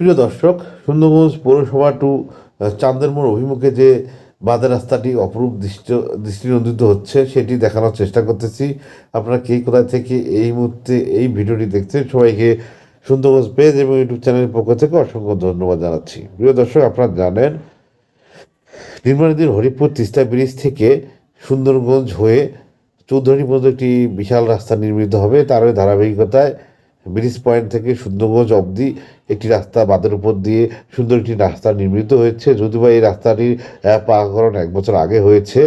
প্রিয় দর্শক সুন্দরগঞ্জ পৌরসভা টু চান্দেরমোড় অভিমুখে যে বাঁধ রাস্তাটি অপরূপ দৃষ্টি দৃষ্টিনন্দিত হচ্ছে, সেটি দেখানোর চেষ্টা করতেছি। আপনারা কে কোথায় থেকে এই মুহূর্তে এই ভিডিওটি দেখছেন, সবাইকে সুন্দরগঞ্জ পেজ এবং ইউটিউব চ্যানেলের পক্ষ থেকে অসংখ্য ধন্যবাদ জানাচ্ছি। প্রিয় দর্শক, আপনারা জানেন নির্মাণাধীন হরিপুর তিস্তা ব্রিজ থেকে সুন্দরগঞ্জ হয়ে চৌধুরী পর্যন্ত একটি বিশাল রাস্তা নির্মিত হবে। তারই ধারাবাহিকতায় ব্রিজ পয়েন্ট থেকে সুন্দরগঞ্জ অবধি একটি রাস্তা বাঁধের উপর দিয়ে সুন্দর একটি রাস্তা নির্মিত হয়েছে। যদিও এই রাস্তাটির পাকাকরণ এক বছর আগে হয়েছে।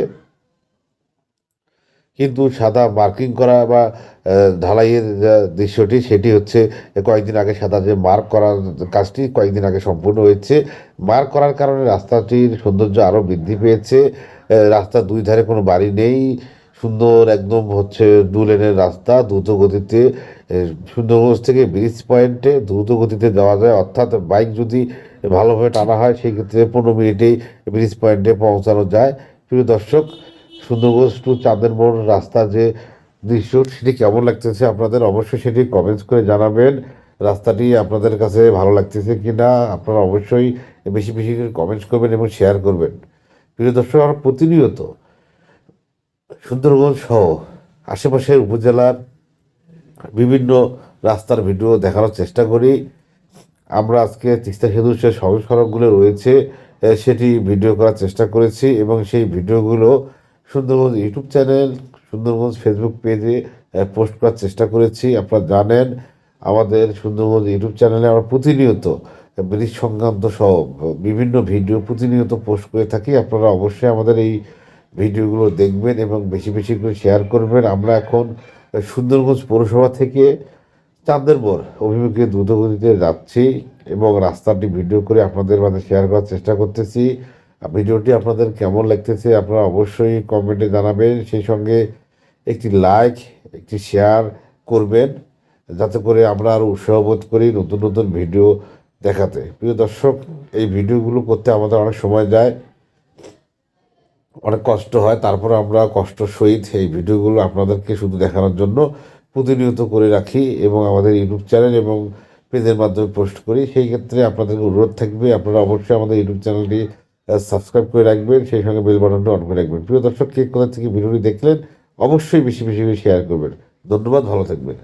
কিন্তু সাদা মার্কিং করা বা ঢালাইয়ের দৃশ্যটি সেটি হচ্ছে, কয়েকদিন আগে সাদা যে মার্ক করার কাজটি কয়েকদিন আগে সম্পূর্ণ হয়েছে। মার্ক করার কারণে রাস্তাটির সৌন্দর্য আরও বৃদ্ধি পেয়েছে। রাস্তার দুই ধারে কোনো বাড়ি নেই। সুন্দর একদম হচ্ছে দু লেনের রাস্তা, দ্রুত গতিতে সুন্দরগঞ্জ থেকে ব্রিজ পয়েন্টে দ্রুত গতিতে যাওয়া যায়। অর্থাৎ বাইক যদি ভালোভাবে টানা হয় সেই ক্ষেত্রে পনেরো মিনিটেই ব্রিজ পয়েন্টে পৌঁছানো যায়। প্রিয় দর্শক সুন্দরগঞ্জ টু চাঁদের মোড় রাস্তা যে দৃশ্য, সেটি কেমন লাগতেছে আপনাদের? অবশ্যই সেটি কমেন্টস করে জানাবেন। রাস্তাটি আপনাদের কাছে ভালো লাগতেছে কি না আপনারা অবশ্যই বেশি বেশি করে কমেন্টস করবেন এবং শেয়ার করবেন। প্রিয় দর্শক আমরা প্রতিনিয়ত সুন্দরগঞ্জ সহ আশেপাশের উপজেলার বিভিন্ন রাস্তার ভিডিও দেখানোর চেষ্টা করি। আমরা আজকে তিস্তা সেতুর যে সড়ক সড়কগুলো রয়েছে সেটি ভিডিও করার চেষ্টা করেছি এবং সেই ভিডিওগুলো Sundarganj YouTube channel, Sundarganj Facebook পেজে পোস্ট করার চেষ্টা করেছি। আপনারা জানেন, আমাদের সুন্দরগঞ্জ ইউটিউব চ্যানেলে আমরা প্রতিনিয়ত ব্রিজ সংক্রান্ত সহ বিভিন্ন ভিডিও প্রতিনিয়ত পোস্ট করে থাকি। আপনারা অবশ্যই আমাদের এই ভিডিওগুলো দেখবেন এবং বেশি বেশি করে শেয়ার করবেন। আমরা এখন সুন্দরগঞ্জ পৌরসভা থেকে চাঁদেরবর অভিমুখে দ্রুতগতিতে যাচ্ছি এবং রাস্তাটি ভিডিও করে আপনাদের মাঝে শেয়ার করার চেষ্টা করতেছি। ভিডিওটি আপনাদের কেমন লাগতেছে আপনারা অবশ্যই কমেন্টে জানাবেন। সেই সঙ্গে একটি লাইক একটি শেয়ার করবেন, যাতে করে আমরা আরও উৎসাহ বোধ করি নতুন নতুন ভিডিও দেখাতে। প্রিয় দর্শক, এই ভিডিওগুলো করতে আমাদের অনেক সময় যায়। অনেক কষ্ট হয়, তারপর আমরা কষ্ট সহিত এই ভিডিওগুলো আপনাদেরকে শুধু দেখানোর জন্য প্রতিনিয়ত করে রাখি এবং আমাদের ইউটিউব চ্যানেল এবং পেজের মাধ্যমে পোস্ট করি। সেই ক্ষেত্রে আপনাদেরকে অনুরোধ থাকবে, আপনারা অবশ্যই আমাদের ইউটিউব চ্যানেলটি সাবস্ক্রাইব করে রাখবেন, সেই সঙ্গে বেল বাটনটা অন করে রাখবেন। প্রিয় দর্শক, কে কোথা থেকে ভিডিওটি দেখলেন, অবশ্যই বেশি বেশি শেয়ার করবেন। ধন্যবাদ, ভালো থাকবেন।